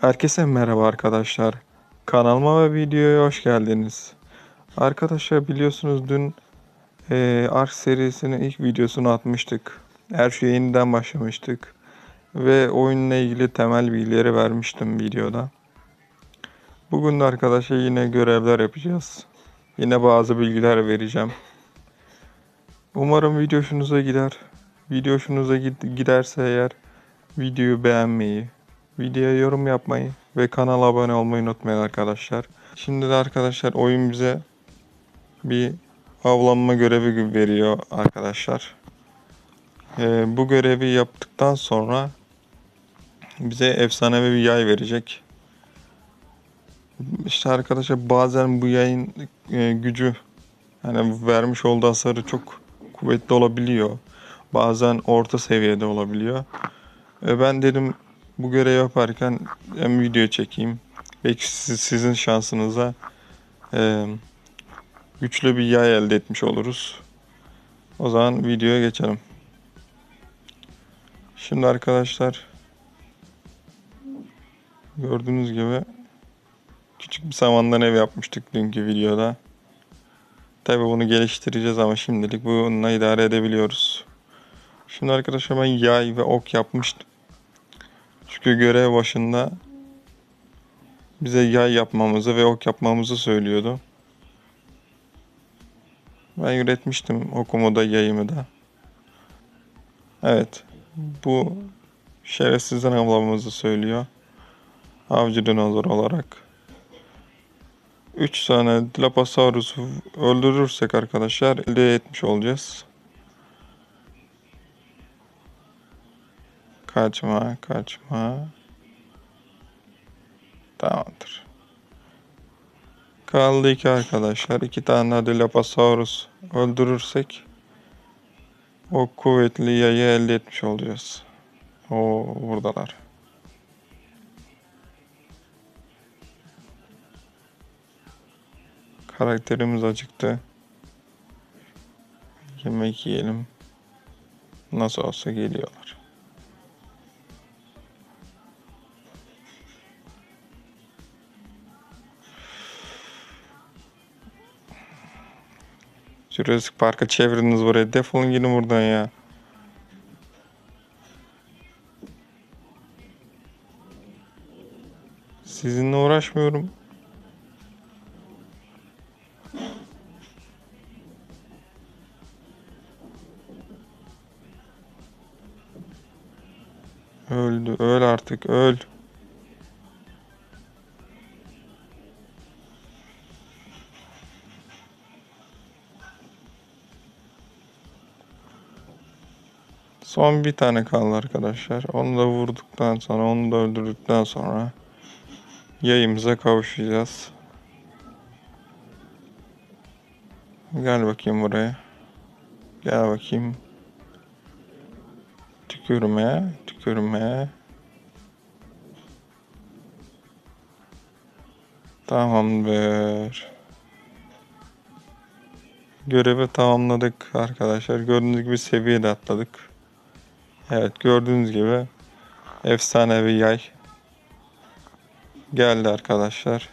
Herkese merhaba arkadaşlar. Kanalıma ve videoya hoş geldiniz. Arkadaşlar biliyorsunuz dün eee Ark serisinin ilk videosunu atmıştık. Her şeye yeniden başlamıştık. Ve oyunla ilgili temel bilgileri vermiştim videoda. Bugün de arkadaşlar yine görevler yapacağız. Yine bazı bilgiler vereceğim. Umarım video hoşunuza gider. Video hoşunuza gid- giderse eğer videoyu beğenmeyi, videoya yorum yapmayı ve kanala abone olmayı unutmayın arkadaşlar. Şimdi de arkadaşlar oyun bize bir avlanma görevi gibi veriyor arkadaşlar. Ee, bu görevi yaptıktan sonra bize efsanevi bir yay verecek. İşte arkadaşlar bazen bu yayın e, gücü hani vermiş olduğu hasarı çok kuvvetli olabiliyor. Bazen orta seviyede olabiliyor. Ben dedim bu görevi yaparken hem video çekeyim. Belki siz- sizin şansınıza e, güçlü bir yay elde etmiş oluruz. O zaman videoya geçelim. Şimdi arkadaşlar gördüğünüz gibi küçük bir samandan ev yapmıştık dünkü videoda. Tabi bunu geliştireceğiz ama şimdilik bununla idare edebiliyoruz. Şimdi arkadaşlar ben yay ve ok yapmıştım. Çünkü görev başında bize yay yapmamızı ve ok yapmamızı söylüyordu. Ben üretmiştim okumu da yayımı da. Evet. Bu şerefsizden avlamamızı söylüyor. Avcı dinozor olarak. 3 tane Dilophosaurus'u öldürürsek arkadaşlar elde etmiş olacağız. Kaçma, kaçma. Tamamdır. Kaldı iki arkadaşlar. İki tane daha Dilophosaurus öldürürsek o kuvvetli yayı elde etmiş olacağız. O buradalar. Karakterimiz acıktı. Yemek yiyelim. Nasıl olsa geliyorlar. Jurassic Park'a çevirdiniz buraya. Defolun gidin buradan ya. Sizinle uğraşmıyorum. Öldü. Öl artık. Öl. Son bir tane kaldı arkadaşlar. Onu da vurduktan sonra, onu da öldürdükten sonra yayımıza kavuşacağız. Gel bakayım buraya. Gel bakayım. Tükürme, tükürme. Tamamdır. Görevi tamamladık arkadaşlar. Gördüğünüz gibi seviye de atladık. Evet gördüğünüz gibi efsanevi yay geldi arkadaşlar.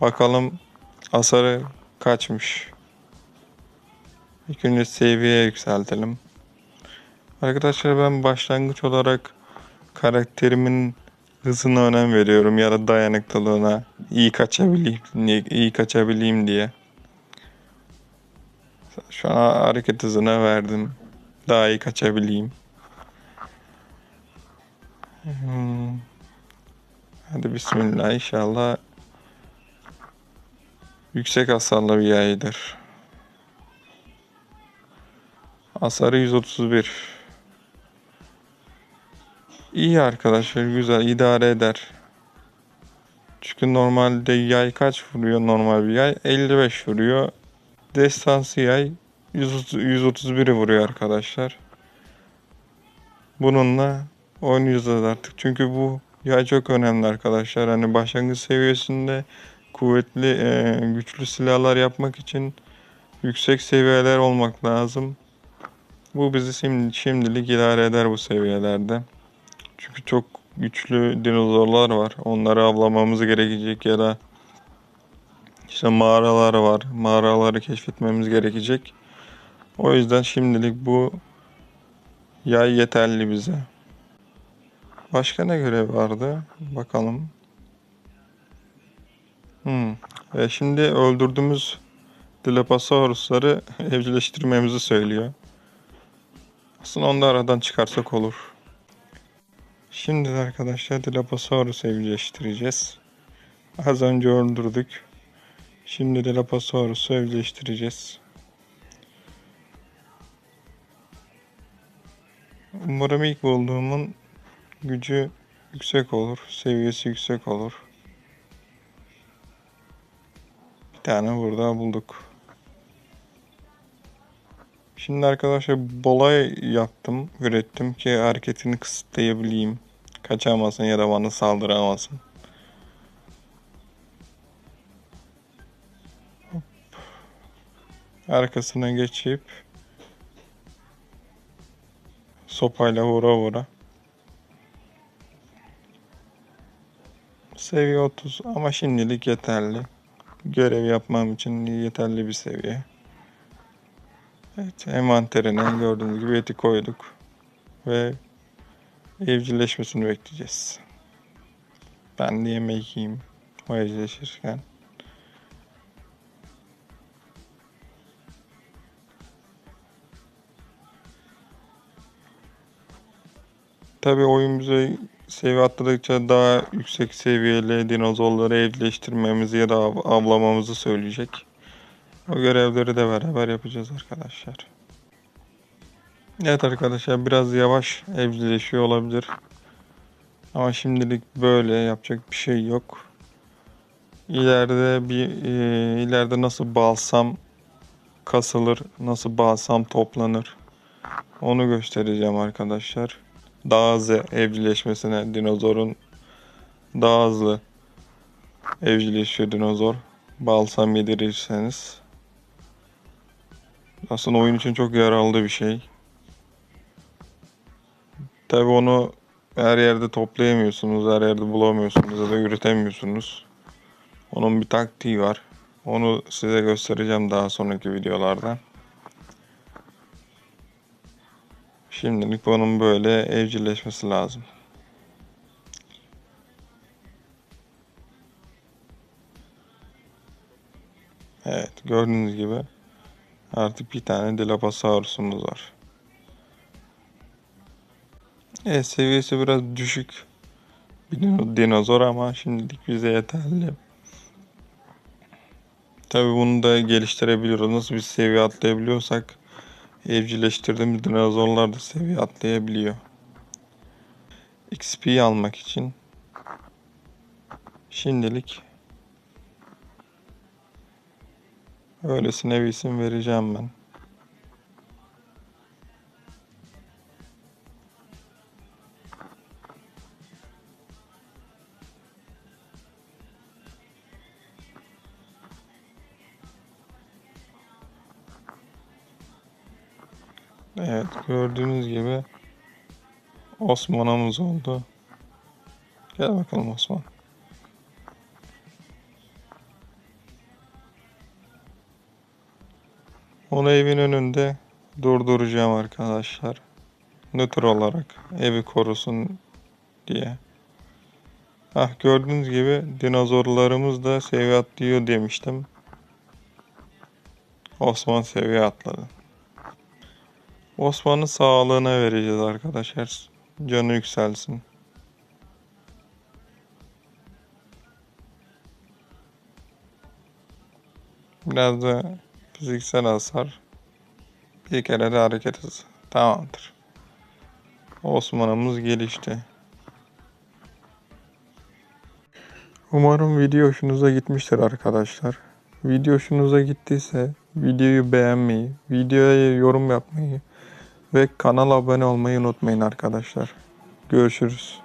Bakalım hasarı kaçmış. İlk önce seviyeye yükseltelim. Arkadaşlar ben başlangıç olarak karakterimin hızına önem veriyorum ya da dayanıklılığına iyi kaçabileyim, iyi kaçabileyim diye. Şu an hareket hızına verdim. Daha iyi kaçabileyim. Hmm. Hadi bismillah inşallah yüksek hasarlı bir yaydır. Hasarı 131. İyi arkadaşlar güzel idare eder. Çünkü normalde yay kaç vuruyor normal bir yay? 55 vuruyor. Destansı yay 130, 131'i vuruyor arkadaşlar. Bununla oynayacağız artık. Çünkü bu yay çok önemli arkadaşlar. Hani başlangıç seviyesinde kuvvetli, e, güçlü silahlar yapmak için yüksek seviyeler olmak lazım. Bu bizi şimdi, şimdilik idare eder bu seviyelerde. Çünkü çok güçlü dinozorlar var. Onları avlamamız gerekecek ya da işte mağaralar var. Mağaraları keşfetmemiz gerekecek. O yüzden şimdilik bu yay yeterli bize. Başka ne görev vardı? Bakalım. Hmm. E şimdi öldürdüğümüz Dilophosaurus'ları evcilleştirmemizi söylüyor. Aslında onu da aradan çıkarsak olur. Şimdi arkadaşlar Dilophosaurus evcilleştireceğiz. Az önce öldürdük. Şimdi Dilophosaurus'u evcilleştireceğiz. Umarım ilk bulduğumun gücü yüksek olur. Seviyesi yüksek olur. Bir tane burada bulduk. Şimdi arkadaşlar bolay yaptım, ürettim ki hareketini kısıtlayabileyim. Kaçamasın ya da bana saldıramasın. Arkasına geçip sopayla vura vura. Seviye 30 ama şimdilik yeterli. Görev yapmam için yeterli bir seviye. Evet, envanterine gördüğünüz gibi eti koyduk. Ve evcilleşmesini bekleyeceğiz. Ben de yemek yiyeyim o evcilleşirken. Tabi oyun bize seviye atladıkça daha yüksek seviyeli dinozorları evcilleştirmemizi ya da av- avlamamızı söyleyecek. O görevleri de beraber yapacağız arkadaşlar. Evet arkadaşlar biraz yavaş evcilleşiyor olabilir. Ama şimdilik böyle yapacak bir şey yok. İleride bir e, ileride nasıl balsam kasılır, nasıl balsam toplanır onu göstereceğim arkadaşlar. Daha hızlı evcilleşmesine dinozorun daha hızlı evcilleşiyor dinozor. Balsam yedirirseniz. Aslında oyun için çok yararlı bir şey. Tabi onu her yerde toplayamıyorsunuz, her yerde bulamıyorsunuz ya da üretemiyorsunuz. Onun bir taktiği var. Onu size göstereceğim daha sonraki videolarda. Şimdilik bunun böyle evcilleşmesi lazım. Evet gördüğünüz gibi artık bir tane Dilophosaurus'umuz var. Evet seviyesi biraz düşük bir dino- dinozor ama şimdilik bize yeterli. Tabi bunu da geliştirebiliyoruz. Nasıl bir seviye atlayabiliyorsak evcilleştirdiğimiz dinozorlar da seviye atlayabiliyor. XP almak için şimdilik öylesine bir isim vereceğim ben. Evet gördüğünüz gibi Osman'ımız oldu. Gel bakalım Osman. Onu evin önünde durduracağım arkadaşlar. Nötr olarak evi korusun diye. Ah gördüğünüz gibi dinozorlarımız da seviye atlıyor demiştim. Osman seviye atladı. Osman'ın sağlığına vereceğiz arkadaşlar. Canı yükselsin. Biraz da fiziksel hasar. Bir kere de hareket hızı. Tamamdır. Osman'ımız gelişti. Umarım video hoşunuza gitmiştir arkadaşlar. Video hoşunuza gittiyse videoyu beğenmeyi, videoya yorum yapmayı ve kanala abone olmayı unutmayın arkadaşlar. Görüşürüz.